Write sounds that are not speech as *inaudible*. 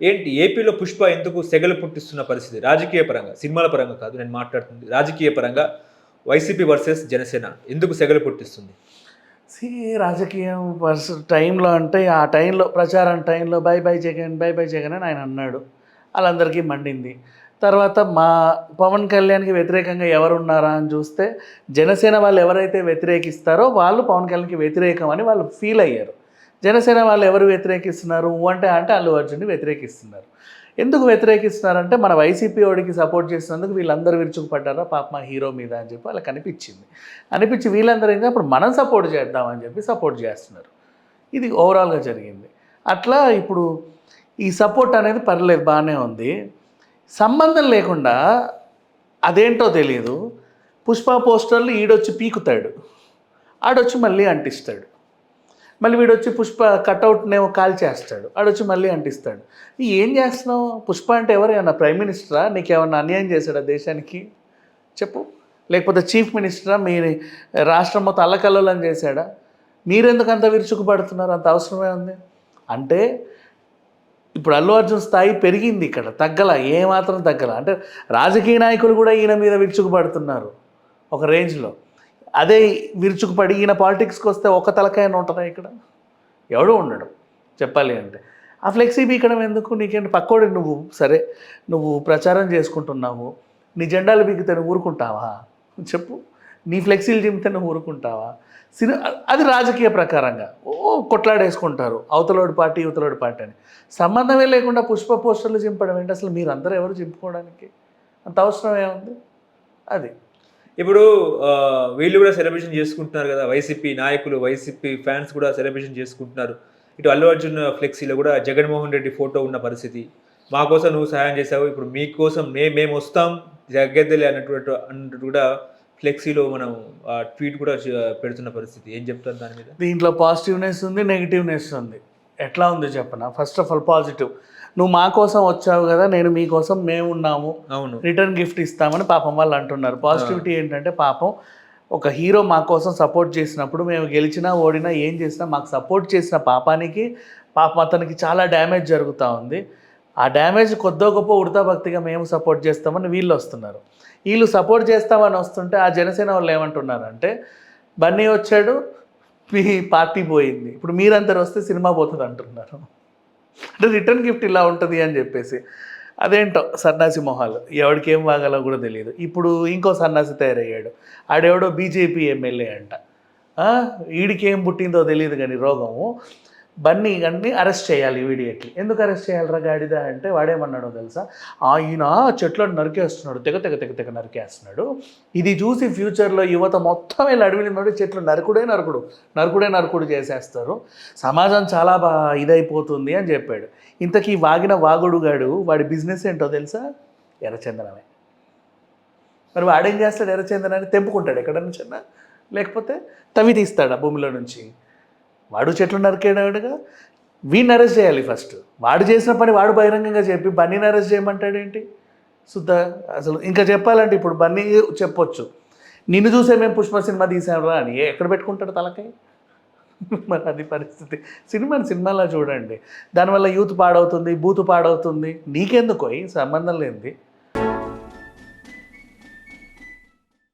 ఏంటి? ఏపీలో పుష్ప ఎందుకు సెగలు పుట్టిస్తున్న పరిస్థితి? రాజకీయ పరంగా సినిమాల పరంగా కాదు నేను మాట్లాడుతుంది రాజకీయ పరంగా వైసీపీ వర్సెస్ జనసేన ఎందుకు సెగలు పుట్టిస్తుంది? సి రాజకీయం పర్స్ టైంలో అంటే ఆ టైంలో ప్రచారం టైంలో bye bye Jagan bye bye Jagan అని ఆయన అన్నాడు. వాళ్ళందరికీ మండింది. తర్వాత మా పవన్ కళ్యాణ్కి వ్యతిరేకంగా ఎవరు ఉన్నారా అని చూస్తే జనసేన వాళ్ళు ఎవరైతే వ్యతిరేకిస్తారో వాళ్ళు పవన్ కళ్యాణ్కి వ్యతిరేకం అని వాళ్ళు ఫీల్ అయ్యారు. జనసేన వాళ్ళు ఎవరు వ్యతిరేకిస్తున్నారు? అంటే అంటే అల్లు అర్జున్ని వ్యతిరేకిస్తున్నారు. ఎందుకు వ్యతిరేకిస్తున్నారంటే మన వైసీపీ వాడికి సపోర్ట్ చేసినందుకు వీళ్ళందరూ విరుచుకుపడ్డారా? పాప మా హీరో మీద అని చెప్పి వాళ్ళకి అనిపించింది. అనిపించి వీళ్ళందరూ ఇంకా ఇప్పుడు మనం సపోర్ట్ చేద్దామని చెప్పి సపోర్ట్ చేస్తున్నారు. ఇది ఓవరాల్గా జరిగింది. అట్లా ఇప్పుడు ఈ సపోర్ట్ అనేది పర్లేదు బాగానే ఉంది. సంబంధం లేకుండా అదేంటో తెలియదు పుష్ప పోస్టర్లు ఈడొచ్చి పీకుతాడు. ఆడొచ్చి మళ్ళీ అంటిస్తాడు. మళ్ళీ వీడొచ్చి పుష్ప కట్అవుట్నేమో కాల్ చేస్తాడు. ఆడొచ్చి మళ్ళీ అంటిస్తాడు. ఏం చేస్తున్నావు? పుష్ప అంటే ఎవరైనా ప్రైమ్ మినిస్టరా? నీకు ఏమన్నా అన్యాయం చేశాడా దేశానికి? చెప్పు. లేకపోతే చీఫ్ మినిస్టరా? మీ రాష్ట్రం మొత్తం అల్లకల్లోలం చేశాడా? మీరెందుకు అంత విరుచుకుపడుతున్నారు? అంత అవసరమే ఉంది? అంటే ఇప్పుడు అల్లు అర్జున్ స్థాయి పెరిగింది ఇక్కడ. తగ్గల. ఏమాత్రం తగ్గల. అంటే రాజకీయ నాయకులు కూడా ఈయన మీద విరుచుకుపడుతున్నారు. ఒక రేంజ్లో. అదే విరుచుకుపడి ఈయన పాలిటిక్స్కి వస్తే ఒక తలకాయ ఉంటుందా ఇక్కడ? ఎవడో ఉండడు చెప్పాలి అంటే. ఆ ఫ్లెక్సీ బీకడం ఎందుకు? నీకేంటి పక్కోడి నువ్వు? సరే నువ్వు ప్రచారం చేసుకుంటున్నావు. నీ జెండాలు బీకితే నువ్వు ఊరుకుంటావా? చెప్పు. నీ ఫ్లెక్సీలు చింపితే నువ్వు ఊరుకుంటావా? సిని అది రాజకీయ ప్రకారంగా. ఓ కొట్లాడేసుకుంటారు. అవతలోడి పార్టీ ఇవతలోడు పార్టీ అని. సంబంధమే లేకుండా పుష్ప పోస్టర్లు చింపడం ఏంటి? అసలు మీరందరూ ఎవరు చింపుకోవడానికి? అంత అవసరం ఏముంది అది. ఇప్పుడు వీళ్ళు కూడా సెలబ్రేషన్ చేసుకుంటున్నారు కదా. వైసీపీ నాయకులు వైసీపీ ఫ్యాన్స్ కూడా సెలబ్రేషన్ చేసుకుంటున్నారు. ఇటు అల్లు అర్జున్ ఫ్లెక్సీలో కూడా జగన్మోహన్ రెడ్డి ఫోటో ఉన్న పరిస్థితి. మా కోసం నువ్వు సహాయం చేసావు ఇప్పుడు మీకోసం మే మేము వస్తాం. జగ్గెద్దలే అన్నటువంటి అన్నట్టు కూడా ఫ్లెక్సీలో మనం ఆ, ట్వీట్ కూడా పెడుతున్న పరిస్థితి. ఏం చెప్తారు దాని మీద? దీంట్లో పాజిటివ్నెస్ ఉంది నెగిటివ్నెస్ ఉంది. ఎట్లా ఉంది చెప్పనా? ఫస్ట్ ఆఫ్ ఆల్ పాజిటివ్ నువ్వు మా కోసం వచ్చావు కదా నేను మీకోసం మేము ఉన్నాము. అవును. రిటర్న్ గిఫ్ట్ ఇస్తామని పాపం వాళ్ళు అంటున్నారు. పాజిటివిటీ ఏంటంటే పాపం ఒక హీరో మా కోసం సపోర్ట్ చేసినప్పుడు మేము గెలిచినా ఓడినా ఏం చేసినా మాకు సపోర్ట్ చేసిన పాపానికి పాపం అతనికి చాలా డ్యామేజ్ జరుగుతూ ఉంది. ఆ డ్యామేజ్ కొద్దో గొప్ప ఉడతా భక్తిగా మేము సపోర్ట్ చేస్తామని వీళ్ళు వస్తున్నారు. వీళ్ళు సపోర్ట్ చేస్తామని వస్తుంటే ఆ జనసేన వాళ్ళు ఏమంటున్నారంటే బన్నీ వచ్చాడు మీ పార్టీ పోయింది. ఇప్పుడు మీరందరూ వస్తే సినిమా పోతుంది అంటున్నారు. అంటే రిటర్న్ గిఫ్ట్ ఇలా ఉంటుంది అని చెప్పేసి. అదేంటో సన్నాసి మొహాలు. ఎవడికి ఏం వాగాలో కూడా తెలియదు ఇప్పుడు ఇంకో సన్నాసి తయారయ్యాడు. ఆడెవడో బీజేపీ ఎమ్మెల్యే అంట. ఆ, వీడికి ఏం పుట్టిందో తెలియదు కానీ రోగము. బన్నీ గన్ని అరెస్ట్ చేయాలి ఇమీడియట్లీ. ఎందుకు అరెస్ట్ చేయాలిరా గాడిద అంటే వాడేమన్నాడో తెలుసా? ఆయన చెట్లను నరికేస్తున్నాడు తెగ తెగ తెగ తెగ నరికేస్తున్నాడు. ఇది చూసి ఫ్యూచర్లో యువత మొత్తం వీళ్ళు అడవిని నుండి చెట్లు నరకుడే నరకుడు నరకుడే నరకుడు చేసేస్తారు. సమాజం చాలా బా ఇదైపోతుంది అని చెప్పాడు. ఇంతకీ వాగిన వాగుడుగాడు వాడి బిజినెస్ ఏంటో తెలుసా? ఎర్రచందనమే. మరి వాడేం చేస్తాడు ఎర్రచందనాన్ని? తెంపుకుంటాడు ఎక్కడ నుంచి లేకపోతే తవి తీస్తాడు ఆ భూమిలో నుంచి? వాడు చెట్లు నరికేవాడుగా వీడిని అరెస్ట్ చేయాలి ఫస్ట్ వాడు చేసిన పని వాడు బహిరంగంగా చెప్పి బన్నీని అరెస్ట్ చేయమంటాడేంటి? శుద్ధ అసలు ఇంకా చెప్పాలంటే ఇప్పుడు బన్నీ చెప్పొచ్చు. నిన్ను చూసే మేము పుష్ప సినిమా తీసాంరా అని. ఎక్కడ పెట్టుకుంటాడు తలకాయ? *laughs* మరి అది పరిస్థితి. సినిమాని సినిమాలా చూడండి. దానివల్ల యూత్ పాడవుతుంది బూత్ పాడవుతుంది. నీకెందుకు? ఈ సంబంధం లేనిది.